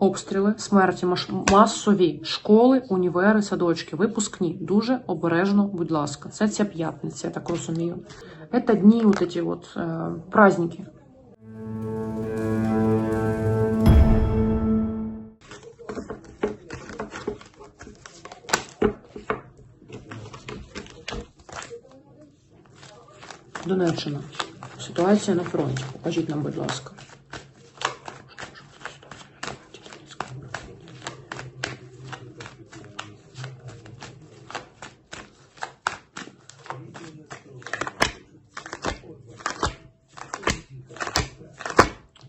обстріли, смерті, масові школи, універи, садочки, випускні. Дуже обережно, будь ласка. Це ця п'ятниця, я так розумію. Це дні, от эти вот е, праздники. Донеччина. Ситуація на фронті. Покажіть нам, будь ласка.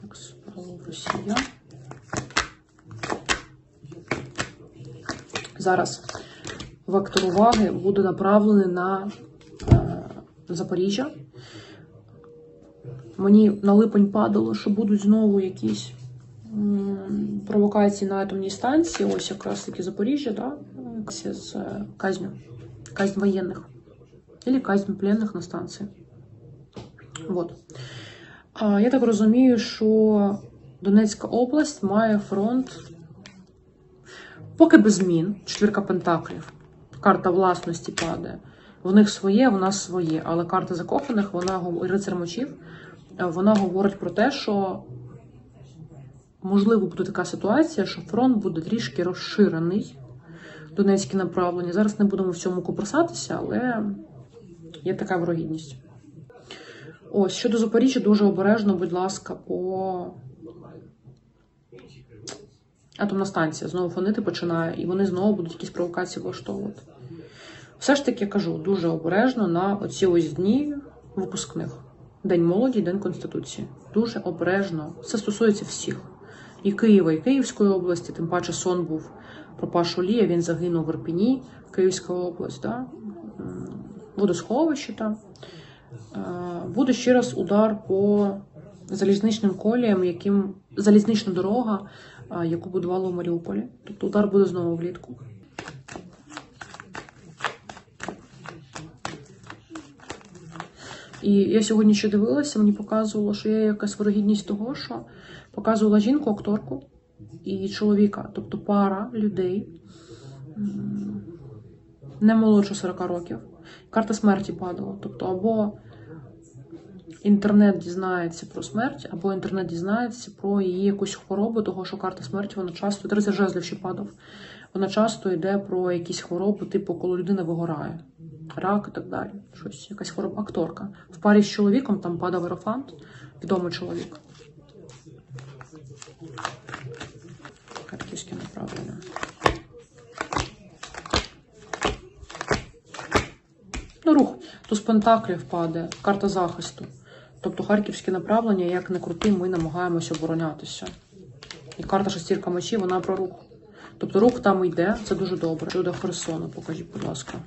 Так, справа Росія. Зараз вектор уваги буде направлений на е, Запоріжжя. Мені на липень падало, що будуть знову якісь провокації на атомній станції. Ось якраз таки Запоріжжя, да? з е, казню. Казнь воєнних. Или казнь пленних на станції. Вот. Я так розумію, що Донецька область має фронт поки без змін. Четвірка пентаклів. Карта власності падає. В них своє, в нас своє. Але карта закоханих, вона рицар мечів, е, вона говорить про те, що можливо буде така ситуація, що фронт буде трішки розширений. Донецьке направлення. Зараз не будемо в цьому копросатися, але є така вирогідність. Ось щодо Запоріжжя, дуже обережно, будь ласка, по атомна станція знову фонити починає, і вони знову будуть якісь провокації влаштовувати. Все ж таки кажу дуже обережно на оці ось дні випускних. День молоді, День Конституції. Дуже обережно. Це стосується всіх. І Києва, і Київської області, тим паче сон був про Пашу Лія, він загинув в Ірпіні, Київська область, да? Водосховище там. Е, Буде ще раз удар по залізничним коліям, яким залізнична дорога, яку будували у Маріуполі. Тобто удар буде знову влітку. І я сьогодні ще дивилася, мені показувало, що є якась вирогідність того, що показувала жінку, акторку і чоловіка, тобто пара людей не молодше 40 років. Карта смерті падала. Тобто, або інтернет дізнається про смерть, або інтернет дізнається про її якусь хворобу, того що карта смерті вона часто 30 жезлів ще падав. Вона часто йде про якісь хвороби, типу, коли людина вигорає, рак і так далі. Щось, якась хвороба, акторка. В парі з чоловіком там падав ерофант, відомий чоловік. Харківське направлення. Ну, рух. Туз пентаклів падає, карта захисту. Тобто харківське направлення, як не крути, ми намагаємося оборонятися. І карта шестірка мечів, вона про рух. Тобто рух там йде, це дуже добре. Щодо Херсону, покажіть, будь ласка.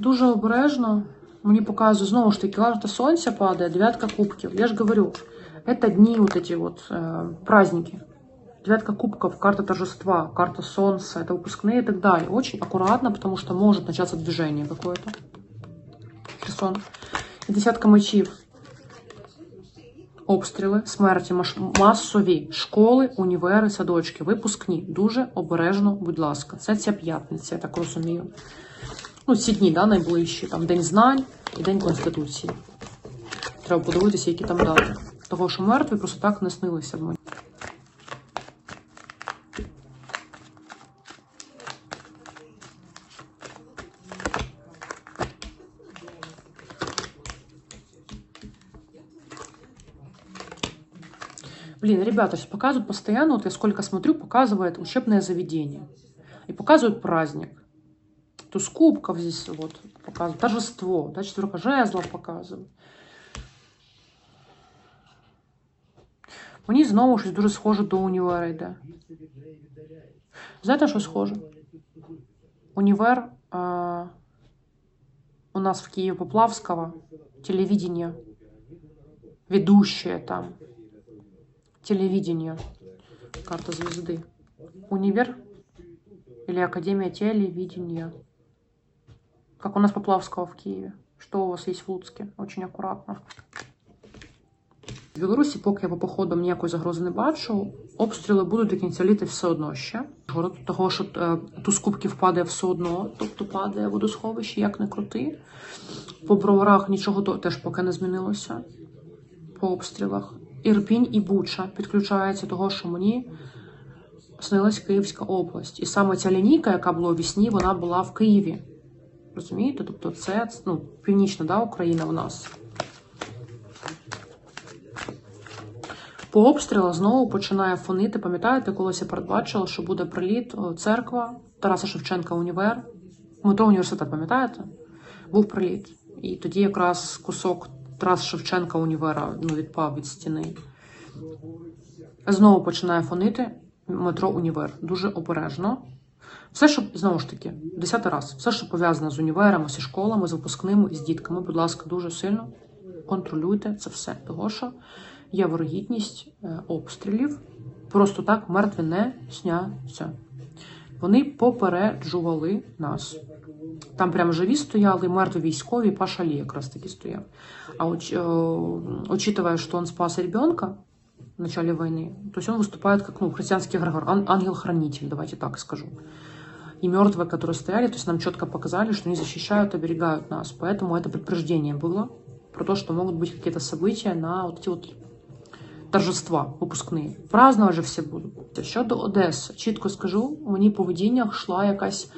Дуже обережно. Мені показує, знову ж таки, карта сонця падає, дев'ятка кубків. Я ж говорю, это дни вот эти вот э, праздники. Девятка кубков, карта торжества, карта солнца, это выпускные и так далее. Очень аккуратно, потому что может начаться движение какое-то. Херсон. І десятка мечів. Обстріли, смерті, маш- масові школи, універи, садочки, випускні. Дуже обережно, будь ласка. Це ця п'ятниця, я так розумію. Ну, ці дні, да, найближчі. Там День знань і День Конституції. Треба подивитися, які там дати. Того, що мертві просто так не снилися б мені. Блин, ребята, сейчас показывают постоянно, вот я сколько смотрю, показывает учебное заведение. И показывают праздник. Туз кубков здесь вот показывают, торжество, да, четверка жезлов показывают. Мені знову щось дуже схоже до універа йде. Знаєте, що схоже? Універ. А... нас в Киеве Поплавского телевидение, ведущая там, телевидение, карта звезды, универ или Академия телевидения. Как у нас Поплавского в Киеве. Что у вас есть в Луцке? Очень акуратно. В Білорусі, поки я по походам ніякої загрози не бачу, обстріли будуть до кінця літа все одно ще. Того, що е, туз кубків падає все одно, тобто падає водосховище, як не крути. По броварах нічого теж поки не змінилося по обстрілах. Ірпінь і Буча підключаються того, що мені снилась Київська область. І саме ця лінійка, яка була у вісні, вона була в Києві. Розумієте? Тобто це ну, північна да, Україна в нас. По обстрілах знову починає фонити. Пам'ятаєте, колись я передбачила, що буде приліт церква Тараса Шевченка універ. Метро університет, пам'ятаєте? Був приліт. І тоді якраз кусок Тараса Шевченка універа ну, відпав від стіни. Знову починає фонити метро універ. Дуже обережно. Все, що знову ж таки, десятий раз, все, що пов'язане з універами, зі школами, з випускними, з дітками, будь ласка, дуже сильно контролюйте це все. Того, що є вирогідність е, обстрілів. Просто так мертві не сняться. Вони попереджували нас. Там прям живі стояли, мертві військові, Паша Лі якраз таки стояв. А уч, э, учитывая, что он спас ребенка в начале войны, то есть он выступает как ну, христианский Григор, ан- ангел-хранитель, давайте так скажу. И мертвые, которые стояли, то есть нам четко показали, что они защищают, оберегают нас. Поэтому это предупреждение было про то, что могут быть какие-то события на вот эти вот торжества випускні. Праздновать же всі будуть. Щодо Одеси, чітко скажу, мені по видіннях йшла якась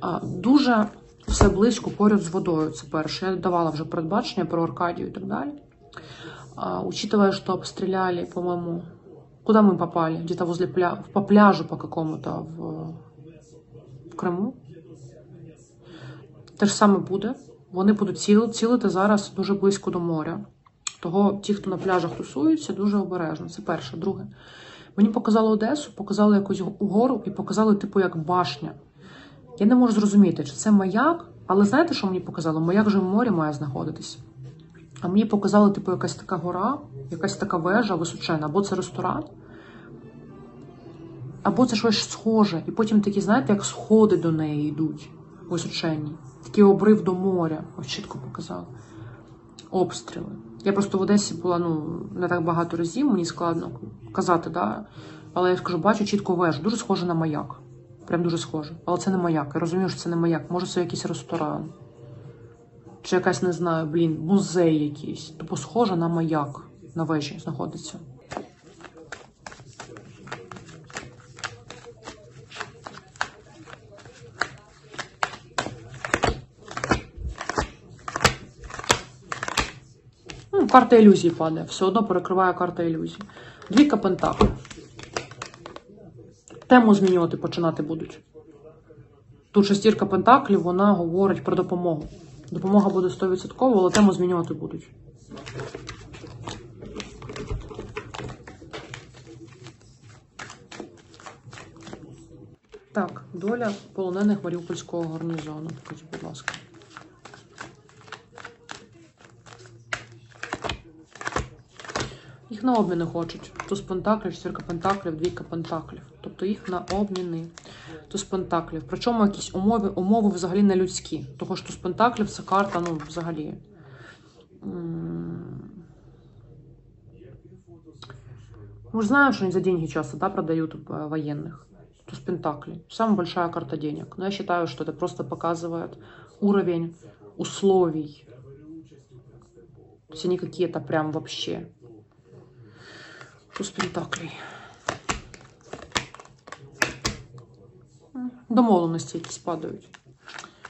а, дуже все близько поряд з водою. Це перше. Я давала вже передбачення про Аркадію і так далі. А, учитывая, что обстреляли, по-моему, куда мы попали? Где-то возле пля... по пляжу по какому-то в, в Криму. Те ж саме буде. Вони будуть ціли, цілити зараз дуже близько до моря. Того ті, хто на пляжах тусуються, дуже обережно. Це перше. Друге. Мені показали Одесу, показали якусь угору і показали, типу, як башня. Я не можу зрозуміти, чи це маяк, але знаєте, що мені показало? Маяк же в морі має знаходитись. А мені показали, типу, якась така гора, якась така вежа височена, або це ресторан, або це щось схоже. І потім такі, знаєте, як сходи до неї йдуть височенні. Такий обрив до моря. Ось чітко показали. Обстріли. Я просто в Одесі була ну, не так багато разів, мені складно казати, да? але я скажу, бачу чітко вежу, дуже схоже на маяк. Прям дуже схоже. Але це не маяк. Я розумію, що це не маяк. Може, це якийсь ресторан. Чи якась, не знаю, блін, музей якийсь. Тобто схоже на маяк на вежі знаходиться. Ну, карта ілюзії падає. Все одно перекриває карта ілюзій. Двійка пентаклів. Тему змінювати починати будуть. Тут шестірка пентаклів, вона говорить про допомогу. Допомога буде 100%, але тему змінювати будуть. Так, доля полонених Маріупольського гарнізону. Покажіть, будь ласка. Їх на обміни хочуть. Туз пентаклів, четвірка пентаклів, двійка пентаклів. Тобто їх на обміни. Туз пентаклів. Причому якісь умови, умови взагалі не людські. Того ж туз пентаклів це карта, ну, взагалі. м, Мы же знаем, что они за деньги часто да, продают э, военных. Туз пентаклей. Самая большая карта денег. Но я считаю, что это просто показывает уровень условий. То есть они какие-то прям вообще. Туз пентаклей. Домовленості якісь падають.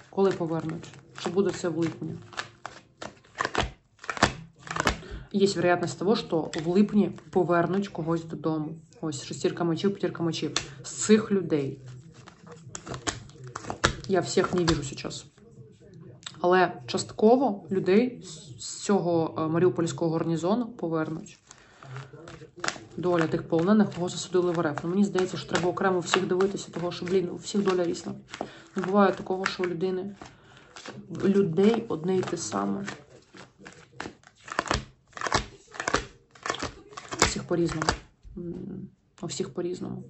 Коли повернуть? Чи буде це в липні? Є вероятність того, що в липні повернуть когось додому. Ось шестірка мечів, п'ятірка мечів. З цих людей. Я всіх не вірю зараз. Але частково людей з- цього е, маріупольського гарнізону повернуть. Доля тих полонених, кого засудили в РФ. Ну, мені здається, що треба окремо всіх дивитися, того що, блін, у всіх доля різна. Не буває такого, що у людини людей одне й те саме. У всіх по-різному. У всіх по-різному.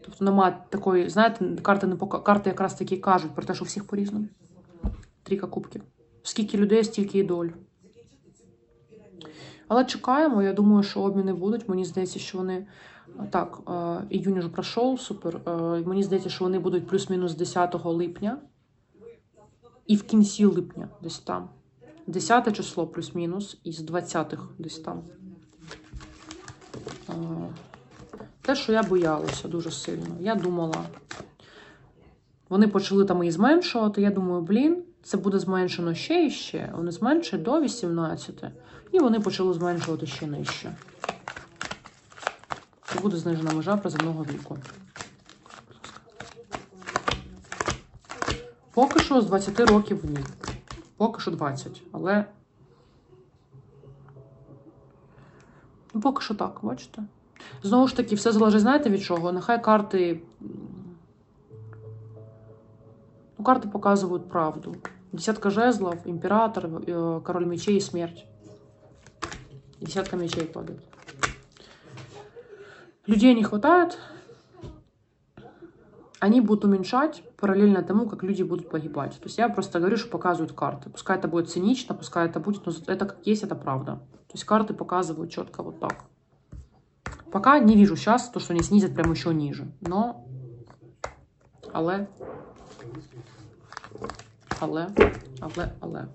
Тобто нема такої, знаєте, карти не пока карти якраз таки кажуть про те, що у всіх по-різному. Трійка кубків. Скільки людей, стільки і доль. Але чекаємо, я думаю, що обміни будуть. Мені здається, що вони так, е, іюнь уже пройшов, супер. Е, Мені здається, що вони будуть плюс-мінус 10 липня і в кінці липня, десь там. 10 число плюс-мінус, і з 20-х десь там. Е, Те, що я боялася дуже сильно. Я думала, вони почали там її зменшувати. Я думаю, блін, це буде зменшено ще і ще. Вони зменшують до 18. І вони почали зменшувати ще нижче. Це буде знижена межа приземного віку. Поки що з 20 років ні. Поки що 20, але. Ну, поки що так, бачите? Знову ж таки, все залежить, знаєте від чого? Нехай карти. М, Ну, карти показують правду. Десятка жезлов, імператор, е, король мечей і смерть. Десятка мечей падает. Людей не хватает. Они будут уменьшать параллельно тому, как люди будут погибать. То есть я просто говорю, что показывают карты. Пускай это будет цинично, пускай это будет, но это как есть, это правда. То есть карты показывают четко вот так. Пока не вижу сейчас то, что они снизят прям еще ниже. Но... Але... Але... Але... Але...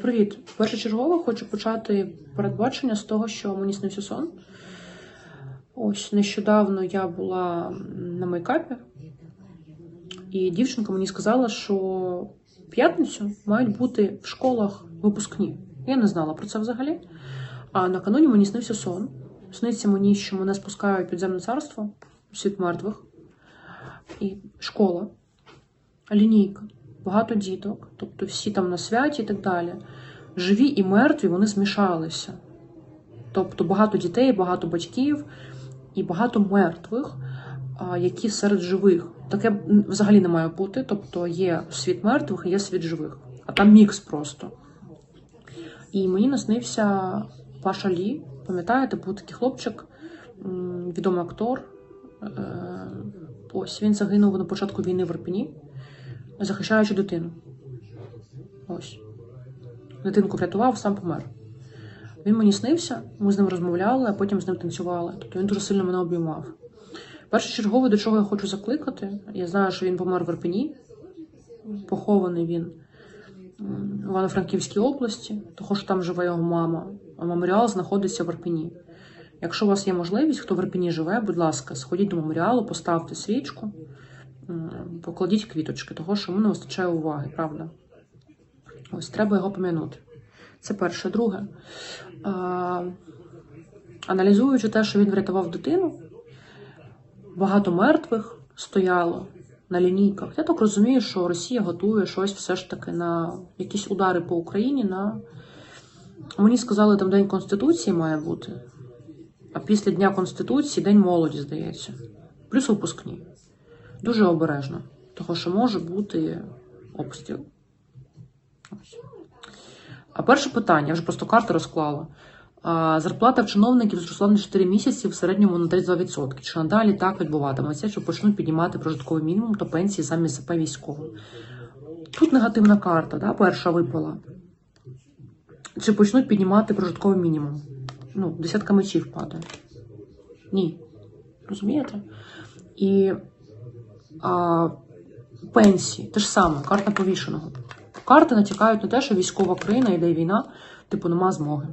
Привіт. Першочергово хочу почати передбачення з того, що мені снився сон. Ось нещодавно я була на мейкапі, і дівчинка мені сказала, що п'ятницю мають бути в школах випускні. Я не знала про це взагалі. А накануні мені снився сон. Сниться мені, що мене спускають підземне царство, світ мертвих, і школа, лінійка, багато діток, тобто всі там на святі і так далі. Живі і мертві вони змішалися. Тобто багато дітей, багато батьків і багато мертвих, які серед живих. Таке взагалі не має бути. Тобто є світ мертвих і є світ живих. А там мікс просто. І мені наснився Паша Лі. Пам'ятаєте, був такий хлопчик, відомий актор. Е, Ось він загинув на початку війни в Ірпені, захищаючи дитину. Ось. Дитинку врятував, сам помер. Він мені снився, ми з ним розмовляли, а потім з ним танцювали. Тобто він дуже сильно мене обіймав. Першочергово, до чого я хочу закликати, я знаю, що він помер в Ірпені, похований він в Івано-Франківській області, того що там живе його мама, а меморіал знаходиться в Ірпені. Якщо у вас є можливість, хто в Ірпені живе, будь ласка, сходіть до меморіалу, поставте свічку, покладіть квіточки, того що йому не вистачає уваги, правда? Ось треба його пом'янути. Це перше. Друге. А, аналізуючи те, що він врятував дитину, багато мертвих стояло на лінійках. Я так розумію, що Росія готує щось все ж таки на якісь удари по Україні. На... Мені сказали, там День Конституції має бути, а після Дня Конституції День молоді, здається. Плюс випускні. Дуже обережно, того що може бути обстріл. А перше питання, я вже просто карти розклала. А, Зарплата в чиновників зросла на 4 місяці в середньому на 32%. Чи надалі так відбуватиметься, що почнуть піднімати прожитковий мінімум та пенсії замість ЗП військовим? Тут негативна карта, да, перша випала. Чи почнуть піднімати прожитковий мінімум? Ну, десятка мечів падає. Ні. Розумієте? І а, пенсії, те ж саме, карта повішеного. Карти натякають на те, що військова країна йде війна, типу, нема змоги.